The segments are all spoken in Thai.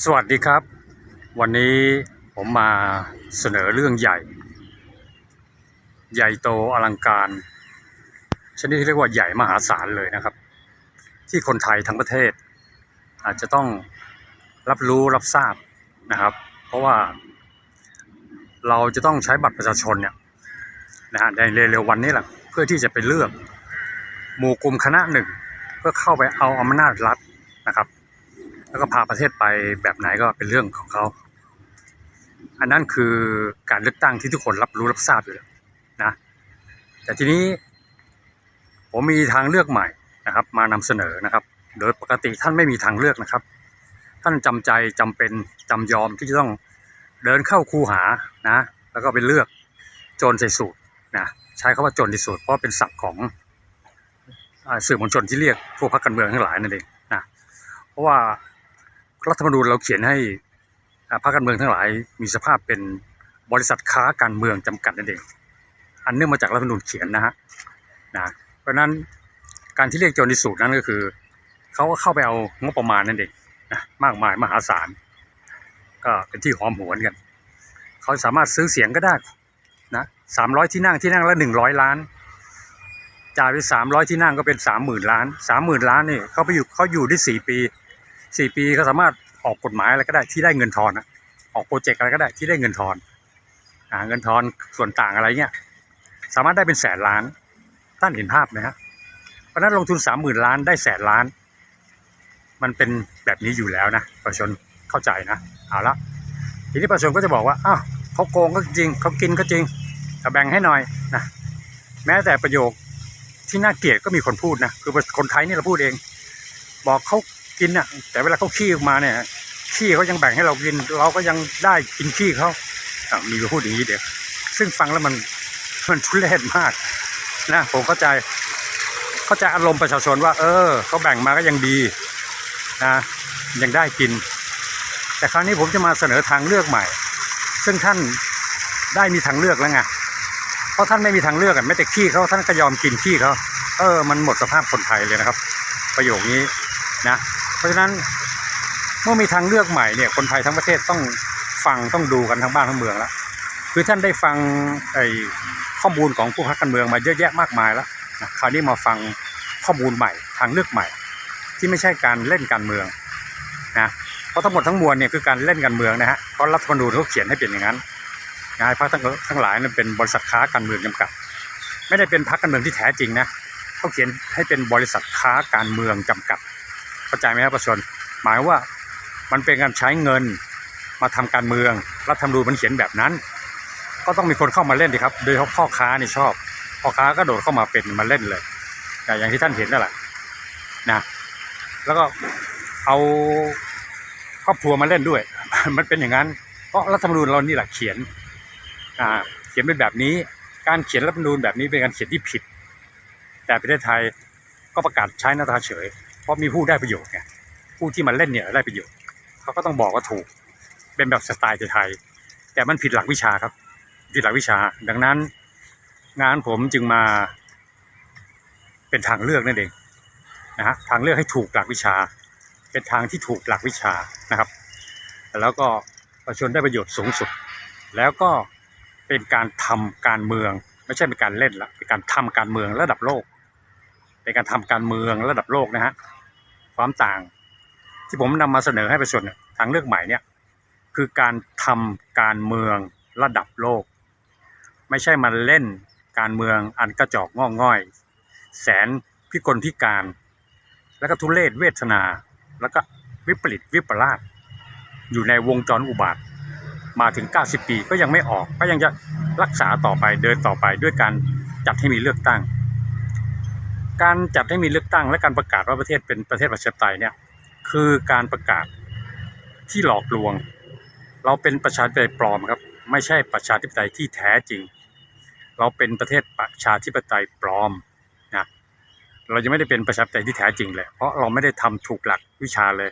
สวัสดีครับ วันนี้ผมมาเสนอเรื่องใหญ่ ใหญ่โตอลังการ ชนิดที่เรียกว่าใหญ่มหาศาลเลยนะครับ ที่คนไทยทั้งประเทศ อาจจะต้องรับรู้รับทราบนะครับ เพราะว่าเราจะต้องใช้บัตรประชาชนเนี่ยนะฮะในเร็วๆวันนี้แหละเพื่อที่จะไปเลือก หมู่กลุ่มคณะหนึ่ง เพื่อเข้าไปเอาอำนาจรัฐนะครับ แล้วก็พาประเทศไปแบบไหนก็เป็นเรื่องของเขา อันนั้นคือการเลือกตั้งที่ทุกคนรับรู้รับทราบอยู่แล้วนะ แต่ทีนี้ผมมีทางเลือกใหม่นะครับ มานำเสนอนะครับ โดยปกติท่านไม่มีทางเลือกนะครับ ท่านจำใจจำเป็นจำยอมที่จะต้องเดินเข้าคูหานะ แล้วก็ไปเลือกโจรใส่สูตรนะใช้คาว่าโจรใส่สูตรเพราะเป็นศัพท์ของสื่อมวลชนที่เรียกพวกพรรคการเมืองทั้งหลายนั่นเองนะเพราะว่า รัฐธรรมนูญเราเขียนให้พรรคการเมืองทั้งหลาย มีสภาพเป็นบริษัทค้าการเมืองจำกัดนั่นเองอันเนื่องมาจากรัฐธรรมนูญเขียนนะฮะนะเพราะฉะนั้นการที่เรียกโจรนิสูตรนั้นก็คือเขาก็เข้าไปเอางบประมาณนั่นเองนะมากมายมหาศาลก็เป็นที่หอมหวนกันเขาสามารถซื้อเสียงก็ได้นะสามร้อยที่นั่งที่นั่งละหนึ่งร้อยล้านจ่ายไปสามร้อยที่นั่งก็เป็นสามหมื่นล้านสามหมื่นล้านนี่เขาไปอยู่เขาอยู่ได้สี่ปี สี่ปีเขาสามารถออกกฎหมายอะไรก็ได้ที่ได้เงินทอนอะออกโปรเจกต์อะไรก็ได้ที่ได้เงินทอนอ่าเงินทอนส่วนต่างอะไรเงี้ยสามารถได้เป็นแสนล้านท่านเห็นภาพไหมฮะเพราะนั้นลงทุนสามหมื่นล้านได้แสนล้าน มันเป็นแบบนี้อยู่แล้วนะประชาชนเข้าใจนะเอาละทีนี้ประชาชนก็จะบอกว่าอ้าวเขาโกงก็จริงเขากินก็จริงแต่แบ่งให้หน่อยนะแม้แต่ประโยคที่น่าเกลียดก็มีคนพูดนะคือคนไทยนี่เราพูดเอง บอกเขา กินน่ะ แต่เวลาเขาขี้ออกมาเนี่ยขี้เขายังแบ่งให้เรากิน เราก็ยังได้กินขี้เขาอะมีพูดอย่างนี้เดี๋ยวซึ่งฟังแล้วมันมันทุเรศมากนะผมเข้าใจ เข้าใจอารมณ์ประชาชนว่า เออเขาแบ่งมาก็ยังดีนะยังได้กิน แต่คราวนี้ผมจะมาเสนอทางเลือกใหม่ ซึ่งท่านได้มีทางเลือกแล้วไงเพราะท่านไม่มีทางเลือกกันไม่แต่ขี้เขาท่านก็ยอมกินขี้เขาเออ มันหมดสภาพคนไทยเลยนะครับ ประโยคนี้นะ เพราะฉะนั้นเมื่อมีทางเลือกใหม่เนี่ยคนไทยทั้งประเทศต้องฟังต้องดูกันทั้งบ้านทั้งเมืองแล้วคือท่านได้ฟังไอ้ข้อมูลของผู้พักการเมืองมาเยอะแยะมากมายแล้วนะคราวนี้มาฟังข้อมูลใหม่ ทางเลือกใหม่ ที่ไม่ใช่การเล่นการเมืองนะเพราะทั้งหมดทั้งมวลเนี่ยคือการเล่นการเมืองนะฮะเพราะรัฐธรรมนูญเขาเขียนให้เป็นอย่างนั้นนายพรรคทั้งทั้งหลายนั้นเป็นบริษัทค้าการเมืองจำกัดไม่ได้เป็นพรรคการเมืองที่แท้จริงนะเขาเขียนให้เป็นบริษัทค้าการเมืองจำกัด เข้าใจไหมครับประชาชนหมายว่ามันเป็นการใช้เงินมาทำการเมืองรัฐธรรมนูญมันเขียนแบบนั้น ก็ต้องมีคนเข้ามาเล่นดิครับโดยเฉพาะพ่อค้านี่ชอบพ่อค้าก็โดดเข้ามาเป็นมาเล่นเลยอย่างที่ท่านเห็นนั่นแหละนะแล้วก็เอาครอบครัวมาเล่นด้วย มันเป็นอย่างนั้น เพราะรัฐธรรมนูญเรานี่แหละเขียนอ่าเขียนเป็นแบบนี้ การเขียนรัฐธรรมนูญแบบนี้เป็นการเขียนที่ผิด แต่ประเทศไทยก็ประกาศใช้หน้าตาเฉย เพราะมีผู้ได้ประโยชน์ไงผู้ที่มาเล่นเนี่ยได้ประโยชน์เขาก็ต้องบอกว่าถูก เป็นแบบสไตล์ไทยๆแต่มันผิดหลักวิชาครับ ผิดหลักวิชา ดังนั้น งานผมจึงมา เป็นทางเลือกนั่นเองนะฮะทางเลือกให้ถูกหลักวิชา เป็นทางที่ถูกหลักวิชานะครับ แล้วก็ประชาชนได้ประโยชน์สูงสุด แล้วก็เป็นการทำการเมือง ไม่ใช่เป็นการเล่นละเป็นการทำการเมืองระดับโลก เป็นการทำการเมืองระดับโลกนะฮะความต่าง ที่ผมนำมาเสนอให้ประชาชนทางเลือกใหม่เนี่ยคือการทำการเมืองระดับโลก ไม่ใช่มาเล่นการเมืองอันกระจอกงอกง่อย แสนพิกลพิการ แล้วก็ทุเลศเวทนา แล้วก็วิปริตวิปลาสอยู่ในวงจรอุบาทมาถึง 90 ปีก็ยังไม่ออก ก็ยังจะรักษาต่อไปเดินต่อไปด้วยการจัดให้มีเลือกตั้ง การจัดให้มีเลือกตั้งและการประกาศว่าประเทศเป็นประเทศประชาธิปไตยเนี่ยคือการประกาศที่หลอกลวง เราเป็นประชาธิปไตยปลอมครับ ไม่ใช่ประชาธิปไตยที่แท้จริง เราเป็นประเทศประชาธิปไตยปลอมนะเรายังไม่ได้เป็นประชาธิปไตยที่แท้จริงเลยเพราะเราไม่ได้ทำถูกหลักวิชาเลย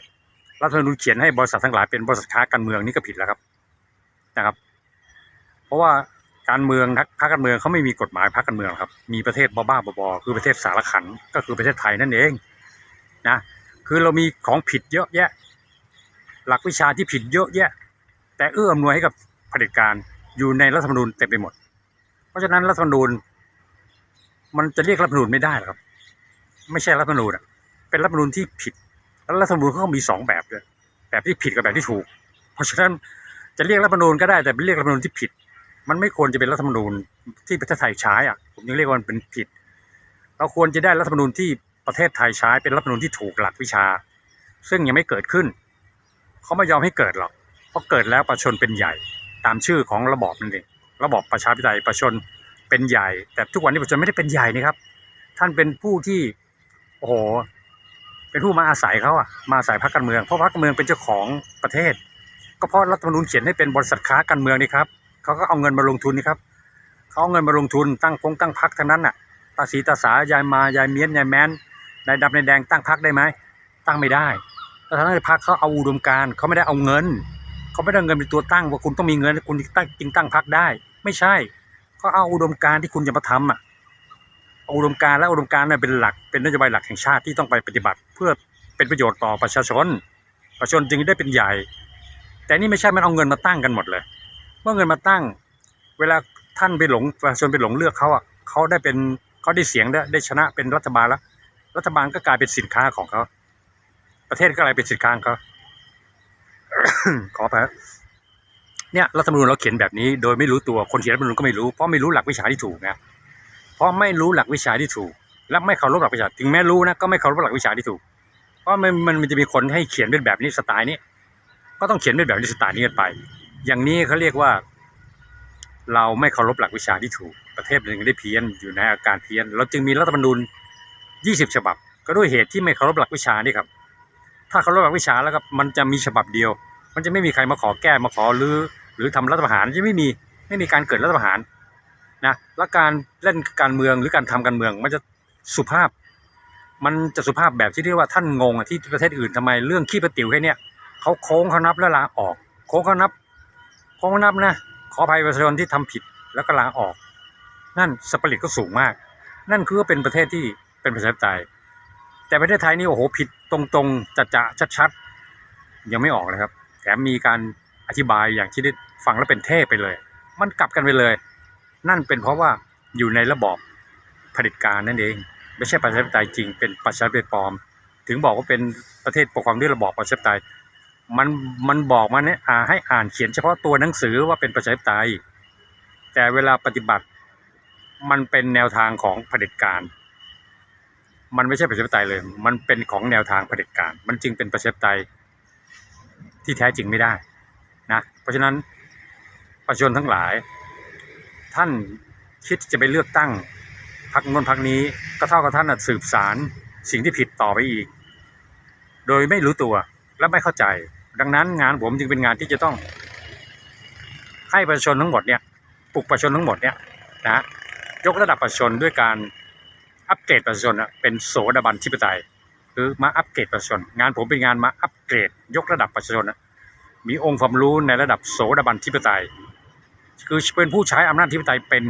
รัฐธรรมนูญเขียนให้บริษัททั้งหลายเป็นบริษัทค้าการเมืองนี่ก็ผิดแล้วครับนะครับ เพราะว่า การเมืองนักพรรคการเมืองเขาไม่มีกฎหมายพรรคการเมืองครับ มีประเทศบ้าๆบอๆคือประเทศสารขันก็คือประเทศไทยนั่นเองนะคือเรามีของผิดเยอะแยะ หลักวิชาที่ผิดเยอะแยะ แต่เอื้ออำนวยให้กับเผด็จการอยู่ในรัฐธรรมนูญเต็มไปหมด เพราะฉะนั้นรัฐธรรมนูญ มันจะเรียกรัฐธรรมนูญไม่ได้ครับ ไม่ใช่รัฐธรรมนูญเป็นรัฐธรรมนูญที่ผิด แล้วรัฐธรรมนูญเขาก็มีสองแบบด้วยแบบที่ผิดกับแบบที่ถูก เพราะฉะนั้นจะเรียกรัฐธรรมนูญก็ได้แต่เรียกรัฐธรรมนูญที่ผิด มันไม่ควรจะเป็นรัฐธรรมนูญที่ประเทศไทยใช้อะผมยังเรียกว่ามันเป็นผิด เราควรจะได้รัฐธรรมนูญที่ประเทศไทยใช้เป็นรัฐธรรมนูญที่ถูกหลักวิชา ซึ่งยังไม่เกิดขึ้นเขาไม่ยอมให้เกิดหรอกเพราะเกิดแล้วประชาชนเป็นใหญ่ ตามชื่อของระบอบนั่นเองระบอบประชาธิปไตยประชาชนเป็นใหญ่ แต่ทุกวันนี้ประชาชนไม่ได้เป็นใหญ่นะครับ ท่านเป็นผู้ที่โอ้โหเป็นผู้มาอาศัยเขาอะมาอาศัยพรรคการเมืองเพราะพรรคการเมืองเป็นเจ้าของประเทศ ก็เพราะรัฐธรรมนูญเขียนให้เป็นบริษัทค้าการเมืองนี่ครับ เขาก็เอาเงินมาลงทุนนี่ครับเขาเอาเงินมาลงทุนตั้งพงตั้งพรรคทั้งนั้นน่ะตาสีตาสายายมายายเมียนยายแมนนายดำนายแดงตั้งพรรคได้ไหมตั้งไม่ได้แต่ทั้งในพรรคเขาเอาอุดมการเขาไม่ได้เอาเงินเขาไม่ได้เอาเงินเป็นตัวตั้งว่าคุณต้องมีเงินคุณตั้งจึงตั้งพรรคได้ ไม่ใช่เขาเอาอุดมการที่คุณจะมาทำอะเอาอุดมการและอุดมการณ์น่ะเป็นหลักเป็นนโยบายหลักแห่งชาติที่ต้องไปปฏิบัติ เพื่อเป็นประโยชน์ต่อประชาชน ประชาชนจึงได้เป็นใหญ่ แต่นี่ไม่ใช่มันเอาเงินมาตั้งกันหมดเลย เมื่อเงินมาตั้ง เวลาท่านไปหลงประชาชนไปหลงเลือกเขาอะเขาได้เป็นเขาได้เสียงได้ได้ชนะเป็นรัฐบาลแล้ว รัฐบาลก็กลายเป็นสินค้าของเขา ประเทศก็กลายเป็นสินค้าของเขาขอไปเนี่ยรัฐธรรมนูญเราเขียนแบบนี้ โดยไม่รู้ตัวคนเขียนรัฐธรรมนูญก็ไม่รู้เพราะไม่รู้หลักวิชาที่ถูกนะเพราะไม่รู้หลักวิชาที่ถูก และไม่เคารพหลักวิชาถึงแม้รู้นะก็ไม่เคารพหลักวิชาที่ถูก เพราะมันมันมันจะมีคนให้เขียนเป็นแบบนี้สไตล์นี้ ก็ต้องเขียนเป็นแบบนี้สไตล์นี้กันไป อย่างนี้เขาเรียกว่า เราไม่เคารพหลักวิชาที่ถูก ประเทศมันจึงได้เพี้ยนอยู่ในอาการเพี้ยน เราจึงมีรัฐธรรมนูญ 20 ฉบับ ก็ด้วยเหตุที่ไม่เคารพหลักวิชานี่ครับ ถ้าเคารพหลักวิชาแล้วครับมันจะมีฉบับเดียว มันจะไม่มีใครมาขอแก้มาขอรื้อหรือทำรัฐประหารจะไม่มีไม่มีการเกิดรัฐประหารนะและการเล่นการเมืองหรือการทำการเมืองมันจะสุภาพ มันจะสุภาพแบบที่เรียกว่าท่านงงอะที่ประเทศอื่นทำไมเรื่องขี้ประติ๋วแค่เนี้ยเขาโค้งเขานับแล้วลาออก โค้งเขานับ คงเขานับนะ ขออภัยประชาชนที่ทำผิดแล้วก็ลาออก นั่นสปริตก็สูงมาก นั่นคือเป็นประเทศที่เป็นประชาธิปไตยแต่ประเทศไทยนี่โอ้โหผิดตรงๆจะจะชัดๆยังไม่ออกเลยครับ แถมมีการอธิบายอย่างที่ได้ฟังแล้วเป็นเทพไปเลย มันกลับกันไปเลย นั่นเป็นเพราะว่าอยู่ในระบอบเผด็จการนั่นเอง ไม่ใช่ประชาธิปไตยจริงเป็นประชาธิปไตยปลอม ถึงบอกว่าเป็นประเทศปกครองด้วยระบอบประชาธิปไตย มันมันบอกมาเนี่ยอ่าให้อ่านเขียนเฉพาะตัวหนังสือว่าเป็นประชาธิปไตย แต่เวลาปฏิบัติมันเป็นแนวทางของเผด็จการ มันไม่ใช่ประชาธิปไตยเลย มันเป็นของแนวทางเผด็จการ มันจึงเป็นประชาธิปไตยที่แท้จริงไม่ได้นะเพราะฉะนั้นประชาชนทั้งหลาย ท่านคิดจะไปเลือกตั้งพรรคโน้นพรรคนี้ก็เท่ากับท่านน่ะสืบสารสิ่งที่ผิดต่อไปอีก โดยไม่รู้ตัวและไม่เข้าใจ ดังนั้นงานผมจึงเป็นงานที่จะต้อง ให้ประชาชนทั้งหมดเนี่ยปลุกประชาชนทั้งหมดเนี่ยนะยกระดับประชาชนด้วยการอัปเกรดประชาชนเป็นโสดาบันทิปไตยคือมาอัปเกรดประชาชนงานผมเป็นงานมาอัปเกรด ยกระดับประชาชนมีองค์ความรู้ในระดับโสดาบันทิปไตย คือเป็นผู้ใช้อำนาจทิปไตยเป็น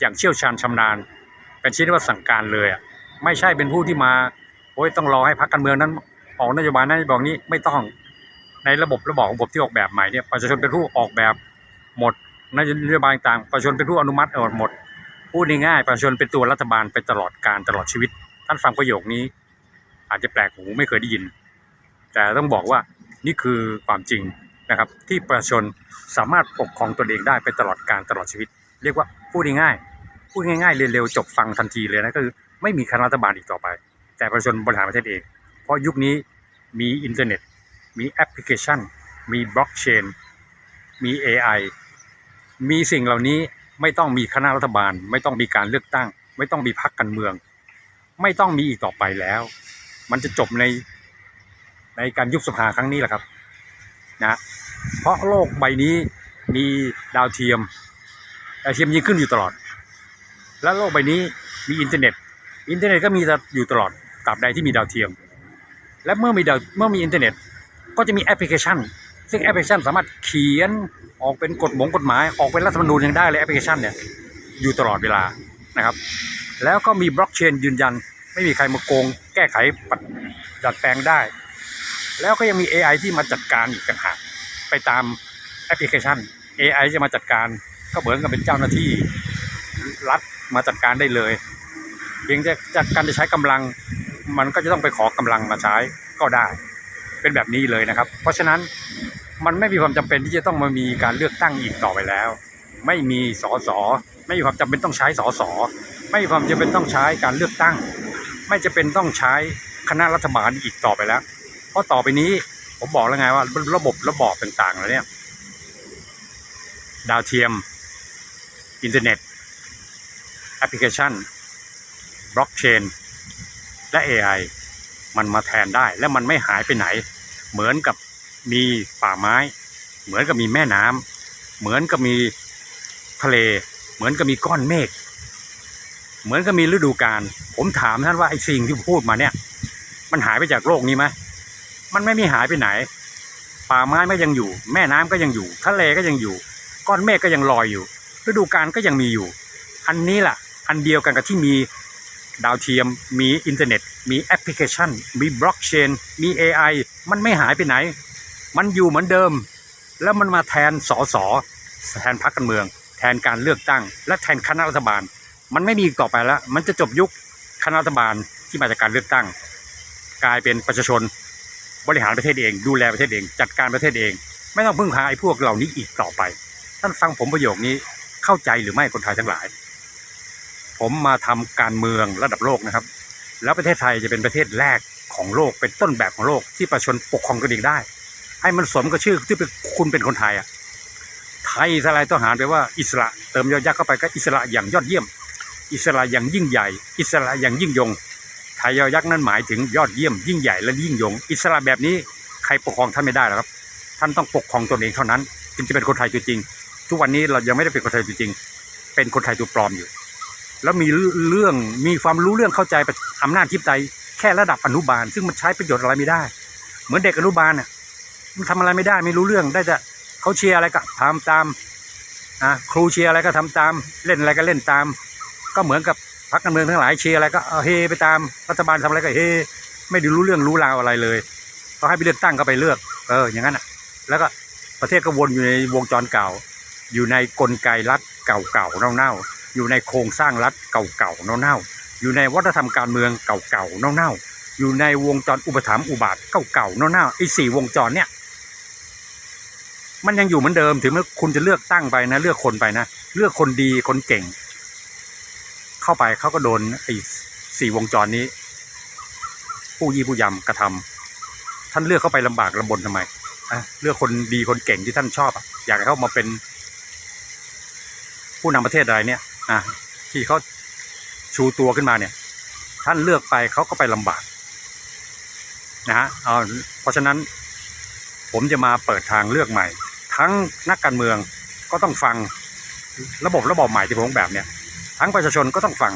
อย่างเชี่ยวชาญชำนาญ เป็นชี้ว่าสั่งการเลยอะไม่ใช่เป็นผู้ที่มาโอ้ยต้องรอให้พรรคการเมืองนั้นออกนโยบายนั้นบายนี้ไม่ต้อง ในระบบระบอบของผมที่ออกแบบใหม่เนี่ยประชาชนเป็นผู้ออกแบบหมดนโยบายต่างประชาชนเป็นผู้อนุมัติเอาหมดพูดง่ายๆประชาชนเป็นตัวรัฐบาลไปตลอดการตลอดชีวิต ท่านฟังประโยคนี้ อาจจะแปลกหูไม่เคยได้ยิน แต่ต้องบอกว่านี่คือความจริงนะครับ ที่ประชาชนสามารถปกครองตนเองได้ไปตลอดการตลอดชีวิต เรียกว่าพูดง่ายๆพูดง่ายๆเร็วๆจบฟังทันทีเลยนะก็คือไม่มีคณะรัฐบาลอีกต่อไป แต่ประชาชนบริหารประเทศเอง เพราะยุคนี้มีอินเทอร์เน็ต มีแอปพลิเคชัน มีบล็อกเชน มี AI มีสิ่งเหล่านี้ไม่ต้องมีคณะรัฐบาล ไม่ต้องมีการเลือกตั้ง ไม่ต้องมีพรรคการเมือง ไม่ต้องมีอีกต่อไปแล้ว มันจะจบในในการยุบสภาครั้งนี้แหละครับนะเพราะโลกใบนี้มีดาวเทียมดาวเทียมยิงขึ้นอยู่ตลอด และโลกใบนี้มีอินเทอร์เน็ต อินเทอร์เน็ตก็มีอยู่ตลอดตราบใดที่มีดาวเทียม และเมื่อมีดาวเมื่อมีอินเทอร์เน็ต ก็จะมีแอปพลิเคชัน ซึ่งแอปพลิเคชันสามารถเขียนออกเป็นกฎหมงกฎหมาย ออกเป็นรัฐธรรมนูญยังได้เลยแอปพลิเคชันเนี่ยอยู่ตลอดเวลานะครับ แล้วก็มีบล็อกเชนยืนยัน ไม่มีใครมาโกง แก้ไขปัดดัดแปลงได้ แล้วก็ยังมี AI ที่มาจัดการอีกต่างหากไปตามแอปพลิเคชัน AI จะมาจัดการก็เหมือนกับเป็นเจ้าหน้าที่รัฐมาจัดการได้เลยเพียงแต่กการจะใช้กำลัง มันก็จะต้องไปขอกำลังมาใช้ก็ได้ เป็นแบบนี้เลยนะครับ เพราะฉะนั้นมันไม่มีความจำเป็นที่จะต้องมามีการเลือกตั้งอีกต่อไปแล้ว ไม่มีสสไม่มีความจำเป็นต้องใช้สสไม่มีความจำเป็นต้องใช้การเลือกตั้ง ไม่จะเป็นต้องใช้คณะรัฐบาลอีกต่อไปแล้ว เพราะต่อไปนี้ผมบอกแล้วไงว่าระบบระบอบต่างๆแล้วเนี่ยดาวเทียม อินเทอร์เน็ต แอปพลิเคชัน บล็อกเชน และ AI มันมาแทนได้และมันไม่หายไปไหน เหมือนกับมีป่าไม้ เหมือนกับมีแม่น้ำเหมือนกับมีทะเล เหมือนกับมีก้อนเมฆเหมือนกับมีฤดูกาลผมถามท่านว่าไอ้สิ่งที่พูดมาเนี่ย มันหายไปจากโลกนี้ไหมมันไม่มีหายไปไหน ป่าไม้ก็ยังอยู่ แม่น้ำก็ยังอยู่ ทะเลก็ยังอยู่ ก้อนเมฆก็ยังลอยอยู่ฤดูกาลก็ยังมีอยู่ อันนี้แหละอันเดียวกันกับที่มี ดาวเทียม มีอินเทอร์เน็ต มีแอปพลิเคชัน มีบล็อกเชน มี AI มันไม่หายไปไหน มันอยู่เหมือนเดิม แล้วมันมาแทนสสแทนพรรคการเมือง แทนการเลือกตั้ง และแทนคณะรัฐบาล มันไม่มีต่อไปแล้ว มันจะจบยุคคณะรัฐบาลที่มาจากการเลือกตั้ง กลายเป็นประชาชน บริหารประเทศเอง ดูแลประเทศเอง จัดการประเทศเอง ไม่ต้องพึ่งพาไอ้พวกเหล่านี้อีกต่อไป ท่านฟังผมประโยคนี้เข้าใจหรือไม่คนไทยทั้งหลาย ผมมาทำการเมืองระดับโลกนะครับ แล้วประเทศไทยจะเป็นประเทศแรกของโลกเป็นต้นแบบของโลกที่ประชาชนปกครองกันเองได้ ให้มันสมกับชื่อที่เป็นคุณเป็นคนไทยอะไทยสลายทหารแปลว่าอิสระเติมยอยักษ์เข้าไปก็อิสระอย่างยอดเยี่ยม อิสระอย่างยิ่งใหญ่ อิสระอย่างยิ่งยงไทยยอยักษ์นั้นหมายถึงยอดเยี่ยมยิ่งใหญ่และยิ่งยง อิสระแบบนี้ใครปกครองท่านไม่ได้หรอกครับ ท่านต้องปกครองตนเองเท่านั้น จึงจะเป็นคนไทยตัวจริง ทุกวันนี้เรายังไม่ได้เป็นคนไทยตัวจริง เป็นคนไทยตัวปลอมอยู่ แล้วมีเรื่องมีความรู้เรื่องเข้าใจอำนาจทิพย์ใจแค่ระดับอนุบาล ซึ่งมันใช้ประโยชน์อะไรไม่ได้ เหมือนเด็กอนุบาลน่ะมันทำอะไรไม่ได้ไม่รู้เรื่องได้แต่เขาเชียร์อะไรก็ทำตามอะครูเชียร์อะไรก็ทำตาม เล่นอะไรก็เล่นตาม ก็เหมือนกับพรรคการเมืองทั้งหลายเชียร์อะไรก็เฮไปตามรัฐบาลทำอะไรก็เฮไม่ได้รู้เรื่องรู้ราวอะไรเลยเขาให้ไปเลือกตั้งก็ไปเลือก เอออย่างนั้นอะ แล้วก็ประเทศก็วนอยู่ในวงจรเก่า อยู่ในกลไกรัฐเก่าๆเน่าๆ อยู่ในโครงสร้างรัฐเก่าๆเน่าๆอยู่ในวัฒนธรรมการเมืองเก่าๆเน่าๆอยู่ในวงจรอุปถัมภ์อุบาทเก่าๆเน่าๆไอ้สี่วงจรเนี่ย มันยังอยู่เหมือนเดิมถึงแม้คุณจะเลือกตั้งไปนะ เลือกคนไปนะเลือกคนดีคนเก่ง เข้าไปเขาก็โดนไอ้สี่วงจรนี้ ผู้ยี่ผู้ยำกระทำท่านเลือกเข้าไปลำบากลำบนทำไมอะเลือกคนดีคนเก่งที่ท่านชอบอะอยากให้เขามาเป็นผู้นำประเทศอะไรเนี่ย อะที่เขาชูตัวขึ้นมาเนี่ย ท่านเลือกไปเขาก็ไปลำบากนะฮะเอาเพราะฉะนั้นผมจะมาเปิดทางเลือกใหม่ ทั้งนักการเมืองก็ต้องฟังระบบระบบใหม่ที่ผมแบบเนี่ยทั้งประชาชนก็ต้องฟัง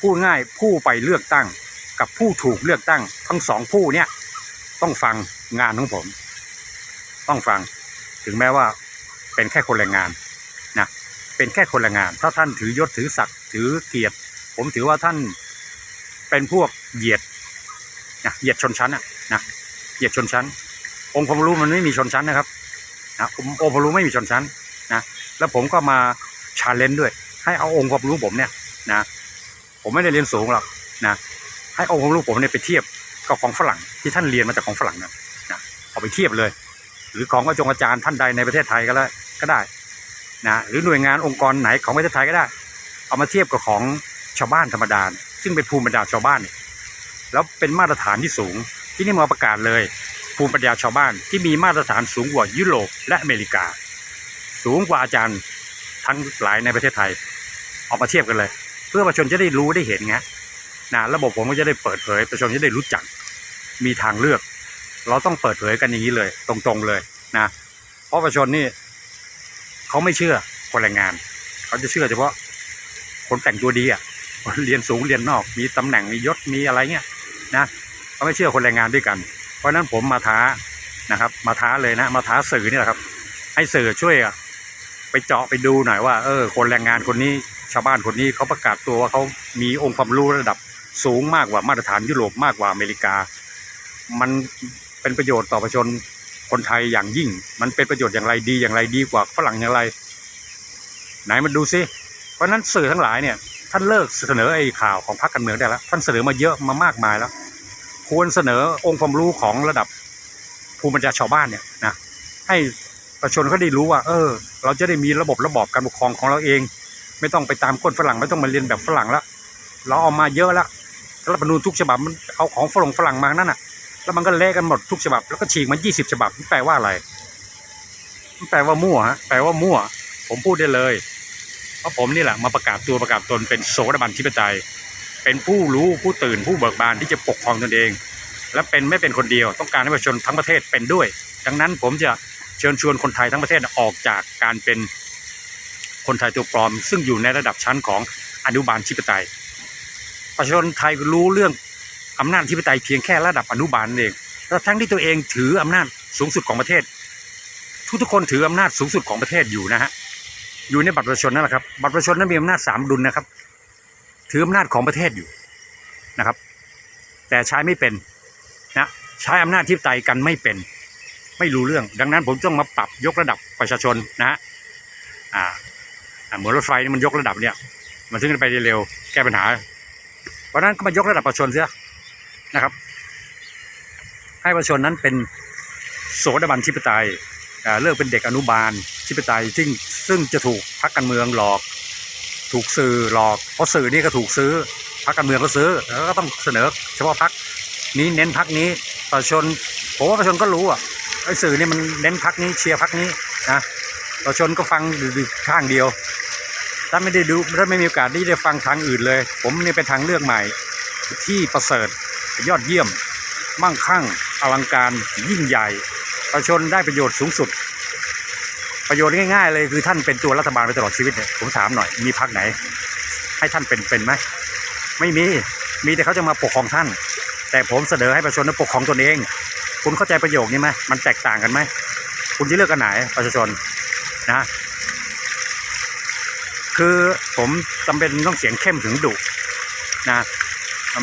พูดง่ายผู้ไปเลือกตั้ง กับผู้ถูกเลือกตั้ง ทั้งสองผู้เนี่ยต้องฟังงานของผม ต้องฟังถึงแม้ว่าเป็นแค่คนแรงงาน เป็นแค่คนแรงาน ถ้าท่านถือยศถือศักดิ์ถือเกียรติ ผมถือว่าท่านเป็นพวกเหยียดนะเหยียดชนชั้นอะนะเหยียดชนชั้น องค์ความรู้มันไม่มีชนชั้นนะครับนะองค์ความรู้ไม่มีชนชั้นนะแล้วผมก็มาชาเลนจ์ด้วย ให้เอาองค์ความรู้ผมเนี่ยนะผมไม่ได้เรียนสูงหรอกนะให้องค์ความรู้ผมเนี่ยไปเทียบกับของฝรั่งที่ท่านเรียนมาจากของฝรั่งนะนะเอาไปเทียบเลย หรือของอาจารย์อาจารย์ท่านใดในประเทศไทยก็ได้ก็ได้ นะหรือหน่วยงานองค์กรไหนของประเทศไทยก็ได้ เอามาเทียบกับของชาวบ้านธรรมดา ซึ่งเป็นภูมิปัญญาชาวบ้านเนี่ยแล้วเป็นมาตรฐานที่สูง ที่นี่มาประกาศเลย ภูมิปัญญาชาวบ้าน ที่มีมาตรฐานสูงกว่ายุโรปและอเมริกา สูงกว่าอาจารย์ทั้งหลายในประเทศไทย เอามาเทียบกันเลย เพื่อประชาชนจะได้รู้ได้เห็นไงนะระบบผมก็จะได้เปิดเผย ประชาชนจะได้รู้จักมีทางเลือก เราต้องเปิดเผยกันอย่างนี้เลย ตรงๆเลยนะเพราะประชาชนนี่ เขาไม่เชื่อคนแรงงาน เขาจะเชื่อเฉพาะคนแต่งตัวดีอะเรียนสูงเรียนนอก มีตำแหน่งมียศมีอะไรเงี้ยนะเขาไม่เชื่อคนแรงงานด้วยกัน เพราะฉะนั้นผมมาท้านะครับ มาท้าเลยนะ มาท้าสื่อนี่แหละครับ ให้สื่อช่วยอะไปเจาะไปดูหน่อยว่าเออ คนแรงงานคนนี้ชาวบ้านคนนี้เขาประกาศตัวว่าเขามีองค์ความรู้ระดับสูงมากกว่ามาตรฐานยุโรปมากกว่าอเมริกา มันเป็นประโยชน์ต่อประชาชน คนไทยอย่างยิ่ง มันเป็นประโยชน์อย่างไรดีอย่างไรดีกว่าฝรั่งอย่างไร ไหนมันดูซิเพราะฉะนั้นสื่อทั้งหลายเนี่ยท่านเลิกเสนอไอ้ข่าวของพรรคการเมืองได้แล้วท่านเสนอมาเยอะมามากมายแล้ว ควรเสนอองค์ความรู้ของระดับภูมิปัญญาชาวบ้านเนี่ยนะให้ประชาชนเขาได้รู้ว่า เออ เราจะได้มีระบบระบอบการปกครองของเราเอง ไม่ต้องไปตามก้นฝรั่งไม่ต้องมาเรียนแบบฝรั่งล้วเราเอามาเยอะล้วรัฐธรรมนูญทุกฉบับมันเอาของฝรั่งฝรั่งมานั่นน่ะ แล้วมันก็เละกันหมดทุกฉบับ แล้วก็ฉีกมันยี่สิบฉบับมันแปลว่าอะไรมันแปลว่ามั่วฮะแปลว่ามั่ว ผมพูดได้เลย เพราะผมนี่แหละมาประกาศตัวประกาศตนเป็นโสดาบันทิปไตย เป็นผู้รู้ผู้ตื่นผู้เบิกบานที่จะปกครองตนเอง และเป็นไม่เป็นคนเดียวต้องการให้ประชาชนทั้งประเทศเป็นด้วย ดังนั้นผมจะเชิญชวนคนไทยทั้งประเทศออกจากการเป็นคนไทยตัวปลอม ซึ่งอยู่ในระดับชั้นของอนุบาลทิปไตย ประชาชนไทยรู้เรื่อง อำนาจทิปไตยเพียงแค่ระดับอนุบาลเองแล้วทั้งที่ตัวเองถืออำนาจสูงสุดของประเทศ ทุกๆคนถืออำนาจสูงสุดของประเทศอยู่นะฮะอยู่ในบัตรประชาชนนั่นแหละครับบัตรประชาชนนั้นมีอำนาจสามดุลนะครับ ถืออำนาจของประเทศอยู่นะครับ แต่ใช้ไม่เป็นนะใช้อำนาจทิปไตยกันไม่เป็น ไม่รู้เรื่อง ดังนั้นผมต้องมาปรับยกระดับประชาชนนะฮะอ่าเหมือนรถไฟนี่มันยกระดับเนี่ย มันถึงจะไปได้เร็วแก้ปัญหา เพราะนั้นก็มายกระดับประชาชนเสีย นะครับ ให้ประชาชนนั้นเป็นโสดาบันทิปไตยเลิกเป็นเด็กอนุบาลทิปไตยซึ่งซึ่งจะถูกพรรคการเมืองหลอก ถูกสื่อหลอก เพราะสื่อนี่ก็ถูกซื้อพรรคการเมืองก็ซื้อแล้วก็ต้องเสนอ เฉพาะพรรคนี้เน้นพรรคนี้ประชาชนผมว่าประชาชนก็รู้อะไอ้สื่อนี่มันเน้นพรรคนี้เชียร์พรรคนี้นะประชาชนก็ฟังดูข้างเดียว ถ้าไม่ได้ดูถ้าไม่มีโอกาสได้ได้ฟังทางอื่นเลย ผมนี่เป็นทางเลือกใหม่ที่ประเสริฐ ยอดเยี่ยม มั่งคั่ง อลังการยิ่งใหญ่ ประชาชนได้ประโยชน์สูงสุด ประโยชน์ง่ายๆเลยคือท่านเป็นตัวรัฐบาลไปตลอดชีวิตเนี่ยผมถามหน่อยมีพรรคไหน ให้ท่านเป็นเป็นไหมไม่มีมีแต่เขาจะมาปกครองท่าน แต่ผมเสนอให้ประชาชนนั้นปกครองตนเอง คุณเข้าใจประโยคนี้ไหมมันแตกต่างกันไหมคุณจะเลือกกันไหนประชาชนนะคือผมจำเป็นต้องเสียงเข้มถึงดุนะ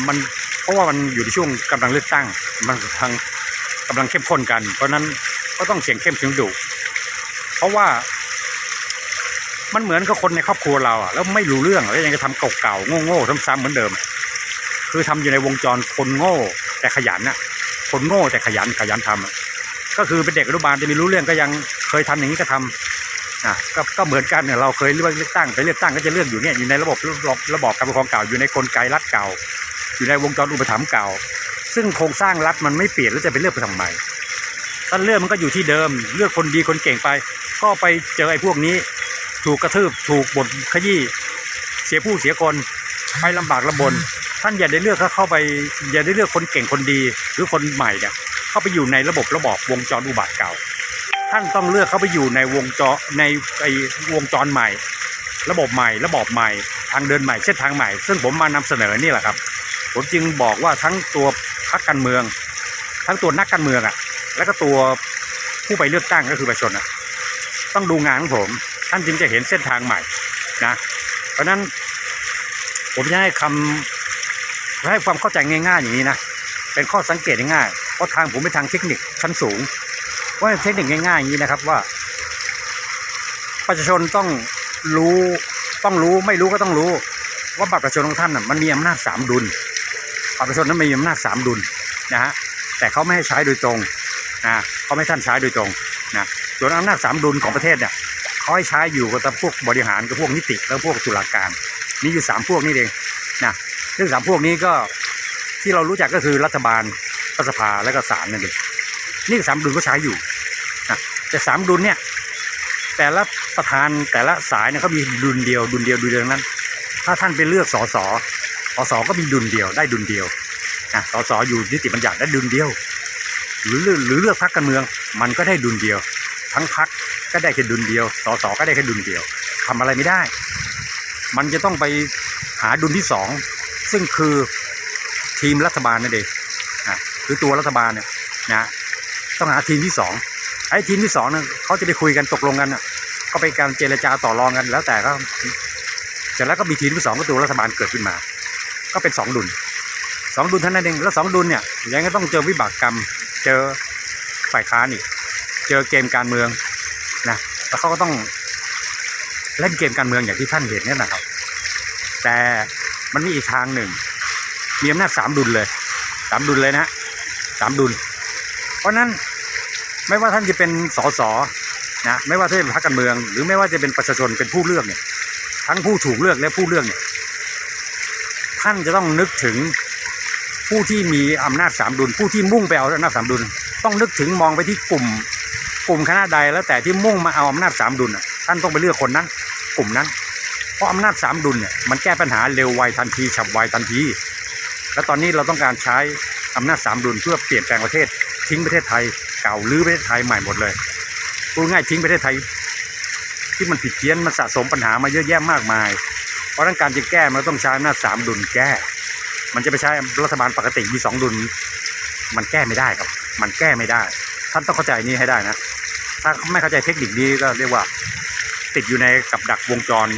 มัน เพราะว่ามันอยู่ในช่วงกำลังเลือกตั้งมันทางกำลังเข้มข้นกัน เพราะนั้นก็ต้องเสียงเข้มถึงดุเพราะว่ามันเหมือนกับคนในครอบครัวเราอะแล้วไม่รู้เรื่องแล้วยังจะทำเก่าๆโง่ๆซ้ำๆเหมือนเดิม คือทำอยู่ในวงจรคนโง่ แต่ขยันน่ะคนโง่แต่ขยันขยันทำอะก็คือเป็นเด็กอนุบาลจะไม่รู้เรื่องก็ยังเคยทำอย่างนี้ก็ทำอะก็ก็เหมือนกันเนี่ยเราเคยเลือกเลือกตั้งไปเลือกตั้งก็จะเลือกอยู่เนี่ยอยู่ในระบบระบบระบอบการปกครองเก่าอยู่ในกลไกรัฐเก่า อยู่ในวงจรอุปถัมภ์เก่า ซึ่งโครงสร้างรัฐมันไม่เปลี่ยนแล้วจะไปเลือกไปทำไมถ้าเลือกมันก็อยู่ที่เดิม เลือกคนดีคนเก่งไป ก็ไปเจอไอ้พวกนี้ ถูกกระทืบถูกบดขยี้เสียผู้เสียคนไปลำบากลำบน ท่านอย่าได้เลือกเขาเข้าไป อย่าได้เลือกคนเก่งคนดี หรือคนใหม่เนี่ยเข้าไปอยู่ในระบบระบอบวงจรอุบัติเก่า ท่านต้องเลือกเข้าไปอยู่ในวงจรในไอ้วงจรใหม่ ระบบใหม่ ระบอบใหม่ ทางเดินใหม่เส้นทางใหม่ ซึ่งผมมานำเสนอนี่แหละครับ ผมจึงบอกว่าทั้งตัวพรรคการเมือง ทั้งตัวนักการเมืองอะ แล้วก็ตัวผู้ไปเลือกตั้งก็คือประชาชนอะ ต้องดูงานของผม ท่านจึงจะเห็นเส้นทางใหม่นะ เพราะนั้นผมจะให้คำให้ความเข้าใจง่าย ๆ อย่างนี้นะ เป็นข้อสังเกตง่ายๆเพราะทางผมเป็นทางเทคนิคชั้นสูงว่าเทคนิคง่ายๆอย่างนี้นะครับว่า ประชาชนต้องรู้ต้องรู้ไม่รู้ก็ต้องรู้ ว่าบัตรประชาชนของท่านน่ะมันมีอำนาจสามดุล บัตรประชาชนนั้นมีอำนาจสามดุลนะฮะแต่เขาไม่ให้ใช้โดยตรงนะเขาไม่ท่านใช้โดยตรงนะส่วนอำนาจสามดุลของประเทศเนี่ยเขาให้ใช้อยู่กับพวกบริหารกับพวกนิติแล้วพวกตุลาการมีอยู่สามพวกนี้เองนะซึ่งสามพวกนี้ก็ที่เรารู้จักก็คือรัฐบาลรัฐสภาและก็ศาลนั่นเองนี่สามดุลก็ใช้อยู่นะแต่สามดุลเนี่ยแต่ละประธานแต่ละสายเนี่ยเขามีดุลเดียวดุลเดียวดุลเดียวนั้น ถ้าท่านไปเลือกสส สสก็มีดุลเดียวได้ดุลเดียวนะสสอยู่นิติบัญญัติได้ดุลเดียว หรือหรือเลือกพรรคการเมือง มันก็ได้ดุลเดียว ทั้งพรรคก็ได้แค่ดุลเดียวสสก็ได้แค่ดุลเดียวทำอะไรไม่ได้ มันจะต้องไปหาดุลที่สองซึ่งคือทีมรัฐบาลนั่นเองนะคือตัวรัฐบาลเนี่ยนะต้องหาทีมที่สองไอ้ทีมที่สองเนี่ยเขาจะไปคุยกันตกลงกันนะก็ไปการเจรจาต่อรองกันแล้วแต่ก็เสร็จแล้วก็มีทีมที่สองก็ตัวรัฐบาลเกิดขึ้นมา ก็เป็นสองดุลสองดุลท่านนั้นเองแล้วสองดุลเนี่ยยังก็ต้องเจอวิบากกรรม เจอฝ่ายค้านอีกเจอเกมการเมืองนะแล้วเขาก็ต้องเล่นเกมการเมืองอย่างที่ท่านเห็นเนี่ยนะครับ แต่มันมีอีกทางหนึ่ง มีอำนาจสามดุลเลยสามดุลเลยนะสามดุล เพราะฉะนั้นไม่ว่าท่านจะเป็นสสนะไม่ว่าท่านจะเป็นพรรคการเมือง หรือไม่ว่าจะเป็นประชาชนเป็นผู้เลือกเนี่ยทั้งผู้ถูกเลือกและผู้เลือกเนี่ย ท่านจะต้องนึกถึงผู้ที่มีอำนาจสามดุล ผู้ที่มุ่งไปเอาอำนาจสามดุล ต้องนึกถึงมองไปที่กลุ่ม กลุ่มคณะใดแล้วแต่ที่มุ่งมาเอาอำนาจสามดุลท่านต้องไปเลือกคนนั้น กลุ่มนั้น เพราะอำนาจสามดุลเนี่ยมันแก้ปัญหาเร็วไวทันทีฉับไวทันทีและตอนนี้เราต้องการใช้อำนาจสามดุลเพื่อเปลี่ยนแปลงประเทศ ทิ้งประเทศไทยเก่าลื้อประเทศไทยใหม่หมดเลยพูดง่ายทิ้งประเทศไทย ที่มันผิดเพี้ยนมันสะสมปัญหามาเยอะแยะมากมาย เพราะนั้นการจะแก้มันต้องใช้อำนาจสามดุลแก้ มันจะไปใช้รัฐบาลปกติมีสองดุล มันแก้ไม่ได้ครับ มันแก้ไม่ได้ ท่านต้องเข้าใจนี้ให้ได้นะ ถ้าไม่เข้าใจเทคนิคนี้ก็เรียกว่า ติดอยู่ในกับดักวงจร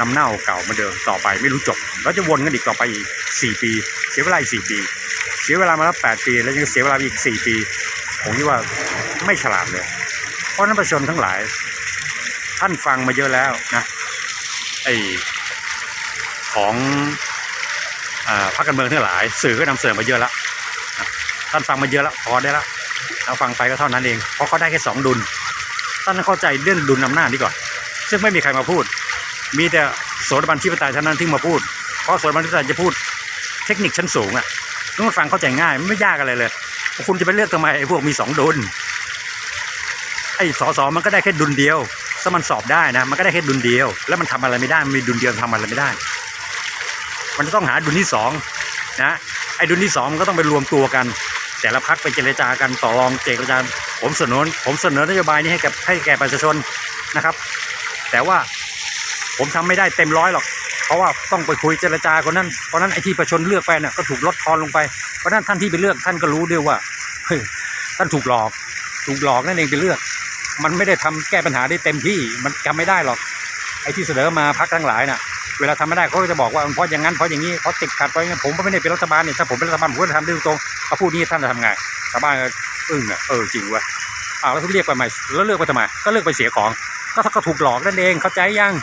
น้ำเน่าเก่ามาเดิมต่อไปไม่รู้จบแล้วจะวนกันอีกต่อไปอีกสี่ปี เสียเวลาอีกสี่ปี เสียเวลามาแล้วแปดปี แล้วยังเสียเวลาอีกสี่ปีผมคิดว่าไม่ฉลาดเลย เพราะนั้นประชาชนทั้งหลาย ท่านฟังมาเยอะแล้วนะไอ ของอพรรคการเมืองทั้งหลาย สื่อก็นำเสนอมาเยอะแล้วนะท่านฟังมาเยอะแล้วพอได้แล้วเราฟังไปก็เท่านั้นเอง เพราะเขาได้แค่สองดุล ท่านเข้าใจเรื่องดุลอำนาจนี่ก่อน ซึ่งไม่มีใครมาพูด มีแต่โสดาบันที่ปไตยเท่านั้นที่มาพูด เพราะโสดาบันที่ปไตยจะพูดเทคนิคชั้นสูงอะต้องฟังเข้าใจง่ายไม่ยากอะไรเลย คุณจะไปเลือกทำไมไอ้พวกมีสองดุล ไอ้สอสอมันก็ได้แค่ดุลเดียวถ้ามันสอบได้นะ มันก็ได้แค่ดุลเดียว แล้วมันทำอะไรไม่ได้ มันมีดุลเดียวทำอะไรไม่ได้ มันจะต้องหาดุลที่สองนะไอ้ดุลที่สองมันก็ต้องไปรวมตัวกัน แต่ละพักไปเจรจากันต่อรองเจรจาผมเสนอผมเสนอนโยบายนี้ให้กับให้แก่ประชาชนนะครับ แต่ว่าผมทำไม่ได้เต็มร้อยหรอก เพราะว่าต้องไปคุยเจรจาคนนั้นเพราะนั้นไอ้ที่ประชาชนเลือกไปน่ะก็ถูกลดทอนลงไปเพราะนั้นท่านที่ไปเลือกท่านก็รู้ด้วยว่าท่านถูกหลอก ถูกหลอกนั่นเองไปเลือก มันไม่ได้ทำแก้ปัญหาได้เต็มที่มันทำไม่ได้หรอก ไอ้ที่เสนอมาพักทั้งหลายน่ะ เวลาทำไม่ได้เขาก็จะบอกว่าเพราะอย่างนั้นเพราะอย่างนี้เพราะติดขัดเพราะอย่างนั้นผมก็ไม่ได้เป็นรัฐบาลเนี่ยถ้าผมเป็นรัฐบาลผมก็จะทำได้ตรงเขาพูดนี้ท่านจะทำไงชาวบ้านก็อึ้งอะเออจริงเว้ยอ้าวแล้วเรียกไปใหม่แล้วเลือกไปทำไมก็เลือกไปเสียของ ก็ถ้าก็ถูกหลอกนั่นเองเข้าใจยัง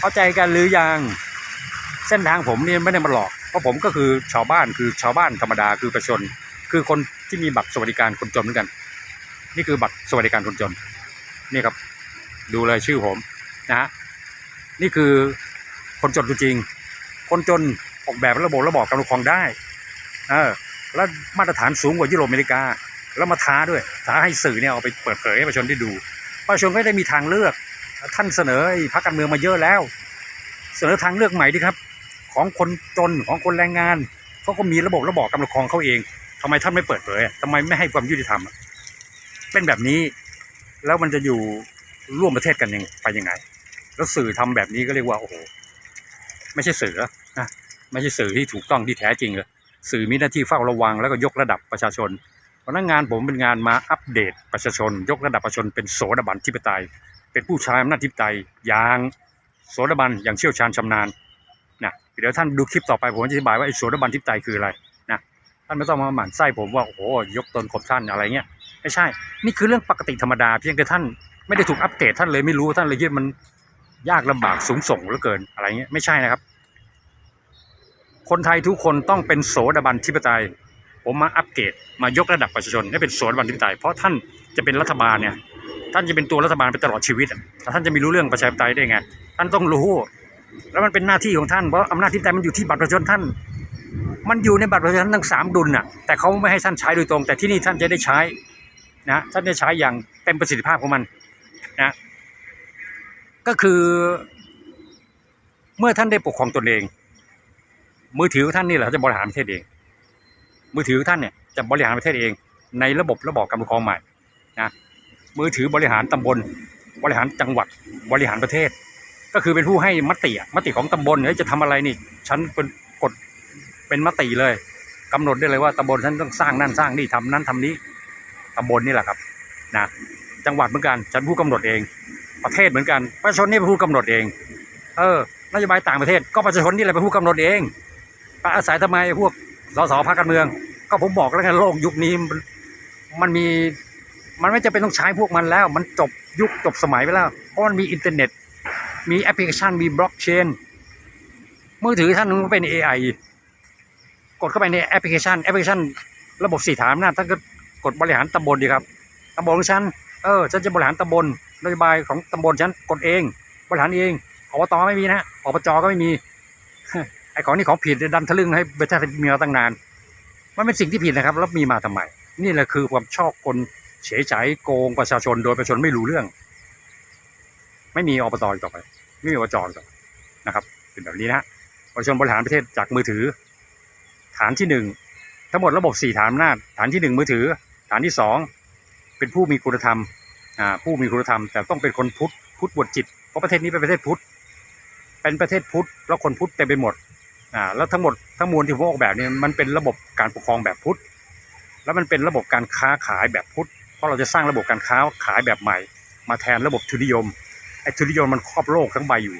เข้าใจกันหรือยังเส้นทางผมเนี่ยไม่ได้มาหลอกเพราะผมก็คือชาวบ้านคือชาวบ้านธรรมดาคือประชาชนคือคนที่มีบัตรสวัสดิการคนจนเหมือนกัน นี่คือบัตรสวัสดิการคนจนนี่ครับ ดูเลยชื่อผมนะฮะ นี่คือคนจนตัวจริง คนจนออกแบบระบบระบอบการปกครองได้เออแล้วมาตรฐานสูงกว่ายุโรปอเมริกา แล้วมาท้าด้วยท้าให้สื่อเนี่ยเอาไปเปิดเผยให้ประชาชนได้ดูประชาชนก็ได้มีทางเลือก ท่านเสนอพรรคการเมืองมาเยอะแล้ว เสนอทางเลือกใหม่ดิครับ ของคนจนของคนแรงงานเขาก็มีระบบระบอบการปกครองเขาเองทำไมท่านไม่เปิดเผยอะทำไมไม่ให้ความยุติธรรมเป็นแบบนี้แล้วมันจะอยู่ร่วมประเทศกันยังไปยังไง แล้วสื่อทำแบบนี้ก็เรียกว่าโอ้โหไม่ใช่สื่อนะไม่ใช่สื่อที่ถูกต้องที่แท้จริงเลยสื่อมีหน้าที่เฝ้าระวังแล้วก็ยกระดับประชาชนเพราะนั้นงานผมเป็นงานมาอัปเดตประชาชน ยกระดับประชาชนเป็นโสดาบันทิปไตย เป็นผู้ใช้อำนาจทิปไตยอย่างโสดาบันอย่างเชี่ยวชาญชำนาญนะเดี๋ยวท่านดูคลิปต่อไปผมจะอธิบายว่าไอ้โสดาบันทิปไตยคืออะไรนะท่านไม่ต้องมาหมั่นไส้ผมว่าโอ้โหยกตนข่มท่านอะไรเงี้ยไม่ใช่ นี่คือเรื่องปกติธรรมดาเพียงแต่ท่านไม่ได้ถูกอัปเดตท่านเลยไม่รู้ท่านเลยคิดมัน ยากลำบากสูงส่งเหลือเกินอะไรเงี้ยไม่ใช่นะครับ คนไทยทุกคนต้องเป็นโสดาบันทิปไตย ผมมาอัปเกรดมายกระดับประชาชนให้เป็นโสดาบันทิปไตย เพราะท่านจะเป็นรัฐบาลเนี่ยท่านจะเป็นตัวรัฐบาลไปตลอดชีวิตแต่ท่านจะไม่รู้เรื่องประชาธิปไตยได้ไง ท่านต้องรู้ แล้วมันเป็นหน้าที่ของท่าน เพราะอำนาจที่แต่มันอยู่ที่บัตรประชาชนท่าน มันอยู่ในบัตรประชาชนทั้งสามดุลน่ะ แต่เขาไม่ให้ท่านใช้โดยตรง แต่ที่นี่ท่านจะได้ใช้นะ ท่านได้ใช้อย่างเต็มประสิทธิภาพของมันนะ ก็คือ เมื่อท่านได้ปกครองตนเอง มือถือท่านนี่แหละจะบริหารประเทศเอง มือถือท่านเนี่ยจะบริหารประเทศเอง ในระบบระบอบการปกครองใหม่นะมือถือบริหารตำบล บริหารจังหวัดบริหารประเทศ ก็คือเป็นผู้ให้มติอะมติของตำบลเฮ้ยจะทำอะไรนี่ฉันเป็นกฎเป็นมติเลยกำหนดได้เลยว่าตำบลฉันต้องสร้างนั่นสร้างนี่ทำนั้นทำนี้ตำบลนี่แหละครับนะจังหวัดเหมือนกันฉันผู้กำหนดเอง ประเทศเหมือนกันประชาชนนี่เป็นผู้กำหนดเอง เออนโยบายต่างประเทศ ก็ประชาชนนี่แหละเป็นผู้กำหนดเองอาศัยทำไมพวกสสพรรคการเมือง ก็ผมบอกแล้วไงโลกยุคนี้มันมันมีมันไม่จำเป็นต้องใช้พวกมันแล้ว มันจบยุคจบสมัยไปแล้ว เพราะมันมีอินเทอร์เน็ต มีแอปพลิเคชันมีบล็อกเชนมือถือท่านมันเป็น AI กดเข้าไปในแอปพลิเคชันแอปพลิเคชัน ระบบสี่ฐานนาจท่านก็กดบริหารตำบลดีครับตำบลของฉันเออฉันจะบริหารตำบล นโยบายของตำบลฉันกดเองบริหารเองอบตไม่มีนะอบจก็ไม่มีไอ้ของนี่ของผิดดันทะลึ่งให้ประเทศมีมาตั้งนาน มันเป็นสิ่งที่ผิดนะครับ แล้วมีมาทำไม นี่แหละคือความชอบคนเฉยใจโกงประชาชนโดยประชาชนไม่รู้เรื่อง ไม่มีอบตอีกต่อไป ไม่มีอบจอกต่อไปนะครับ เป็นแบบนี้นะประชาชนบริหารประเทศจากมือถือ ฐานที่หนึ่งทั้งหมดระบบสี่ฐานอำนาจฐานที่หนึ่งมือถือ ฐานที่สองเป็นผู้มีคุณธรรม ผู้มีคุณธรรมแต่ต้องเป็นคนพุทธพุทธบวชจิตเพราะประเทศนี้เป็นประเทศพุทธเป็นประเทศพุทธแล้วคนพุทธเต็มไปหมดอ่าแล้วทั้งหมดทั้งมวลที่ผมออกแบบนี่มันเป็นระบบการปกครองแบบพุทธแล้วมันเป็นระบบการค้าขายแบบพุทธเพราะเราจะสร้างระบบการค้าขายแบบใหม่ มาแทนระบบทุนนิยมไอ้ทุนนิยมมันครอบโลกทั้งใบอยู่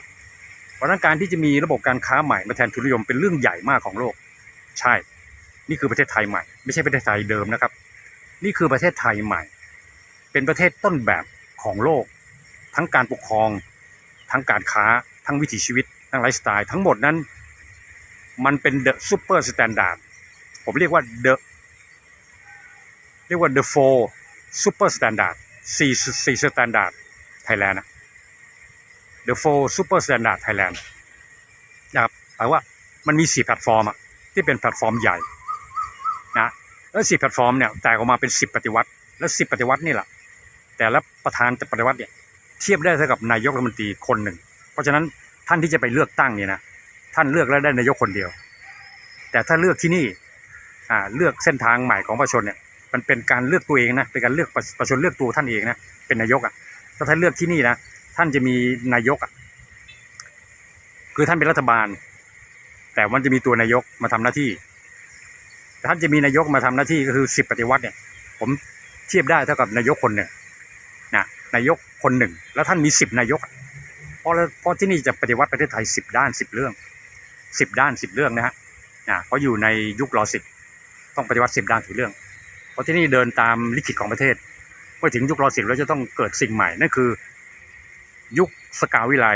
เพราะฉะนั้นการที่จะมีระบบการค้าใหม่มาแทนทุนนิยมเป็นเรื่องใหญ่มากของโลก ใช่ นี่คือประเทศไทยใหม่ ไม่ใช่ประเทศไทยเดิมนะครับ นี่คือประเทศไทยใหม่ เป็นประเทศต้นแบบของโลก ทั้งการปกครอง ทั้งการค้า ทั้งวิถีชีวิต ทั้งไลฟ์สไตล์ ทั้งหมดนั้น มันเป็น the super standard ผมเรียกว่า the เรียกว่า the four super standard สี่สี่ standard Thailand นะ the four super standard Thailand นะครับแปลว่ามันมีสี่แพลตฟอร์มอะที่เป็นแพลตฟอร์มใหญ่นะแล้วสี่แพลตฟอร์มเนี่ยแตกออกมาเป็นสิบปฏิวัติ แล้วสิบปฏิวัตินี่แหละ แต่ละประธานปฏิวัติเนี่ยเทียบได้เท่ากับนายกรัฐมนตรีคนหนึ่ง เพราะฉะนั้นท่านที่จะไปเลือกตั้งเนี่ยนะท่านเลือกแล้วได้นายกคนเดียว แต่ถ้าเลือกที่นี่อ่าเลือกเส้นทางใหม่ของประชาชนเนี่ยมันเป็นการเลือกตัวเองนะเป็นการเลือกประชาชนเลือกตัวท่านเองนะเป็นนายกอะถ้าท่านเลือกที่นี่นะท่านจะมีนายกอะคือท่านเป็นรัฐบาล แต่มันจะมีตัวนายกมาทำหน้าที่ท่านจะมีนายกมาทำหน้าที่ก็คือสิบปฏิวัติเนี่ย ผมเทียบได้เท่ากับนายกคนหนึ่ง นายกคนหนึ่ง แล้วท่านมีสิบนายก เพราะเพราะที่นี่จะปฏิวัติประเทศไทยสิบด้านสิบเรื่องสิบด้านสิบเรื่องนะฮะเพราะอยู่ในยุครอสิบต้องปฏิวัติสิบด้านสิบเรื่อง เพราะที่นี่เดินตามลิขิตของประเทศเมื่อถึงยุครอสิบแล้วจะต้องเกิดสิ่งใหม่นั่นคือ ยุคสกาวิไล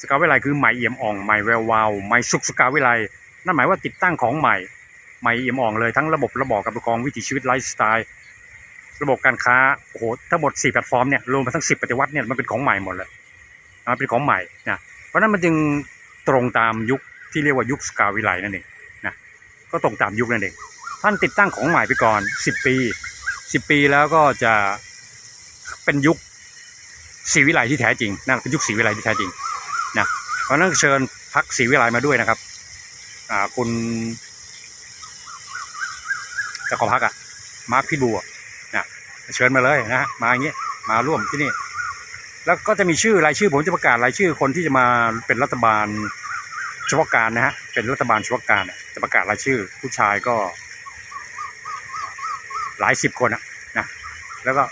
สกาวิไลคือใหม่เอี่ยมอ่องใหม่แวววาวใหม่สุขสกาวิไลนั่นหมายว่าติดตั้งของใหม่ใหม่เอี่ยมอ่องเลยทั้งระบบระบอบการปกครองวิถีชีวิตไลฟ์สไตล์ ระบบการค้าโอ้โหทั้งหมด4แพลตฟอร์มเนี่ยรวมมาทั้งสิบปฏิวัติเนี่ยมันเป็นของใหม่หมดเลยมันเป็นของใหม่นะเพราะนั้นมันจึงตรงตามยุคที่เรียกว่ายุคสกาวิไลนั่นเองนะก็ตรงตามยุคนั่นเองท่านติดตั้งของใหม่ไปก่อนสิบปีสิบปีแล้วก็จะเป็นยุคศรีวิไลที่แท้จริงนั่นเป็นยุคศรีวิไลที่แท้จริงนะเพราะนั้นเชิญพักศรีวิไลมาด้วยนะครับอ่าคุณเจ้าของพักอะมาร์คพิบูอะนะ เชิญมาเลยนะฮะมาอย่างเงี้ยมาร่วมที่นี่ แล้วก็จะมีชื่อรายชื่อผมจะประกาศรายชื่อคนที่จะมาเป็นรัฐบาลเฉพาะการนะฮะเป็นรัฐบาลเฉพาะการจะประกาศรายชื่อ ผู้ชายก็ หลายสิบคนอะนะแล้วก็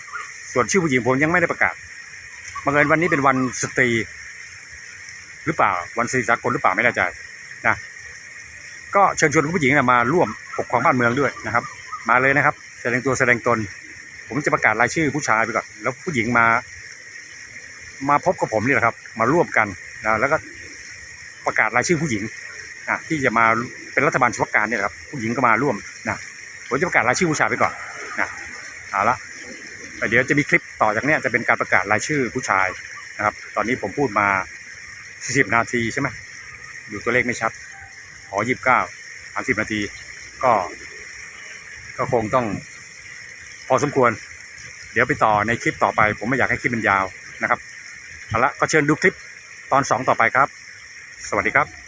ส่วนชื่อผู้หญิงผมยังไม่ได้ประกาศบังเอิญวันนี้เป็นวันสตรี หรือเปล่าวันสตรีสากลหรือเปล่าไม่แน่ใจนะก็เชิญชวนผู้หญิงนยมาร่วมปกครองบ้านเมืองด้วยนะครับ มาเลยนะครับ แสดงตัวแสดงตน ผมจะประกาศรายชื่อผู้ชายไปก่อนแล้วผู้หญิงมา มาพบกับผมนี่แหละครับ มาร่วมกันนะแล้วก็ประกาศรายชื่อผู้หญิงนะที่จะมาเป็นรัฐบาลเฉพาะการเนี่ยครับ ผู้หญิงก็มาร่วมนะผมจะประกาศรายชื่อผู้ชายไปก่อนนะเอาละแต่เดี๋ยวจะมีคลิปต่อจากนี้จะเป็นการประกาศรายชื่อผู้ชายนะครับ ตอนนี้ผมพูดมา 40 นาทีใช่ไหมดูตัวเลขไม่ชัดขอยี่สิบเก้าสามสิบนาที ก็ ก็คงต้อง พอสมควร เดี๋ยวไปต่อในคลิปต่อไป ผมไม่อยากให้คลิปมันยาวนะครับเอาละก็เชิญดูคลิปตอนสองต่อไปครับ สวัสดีครับ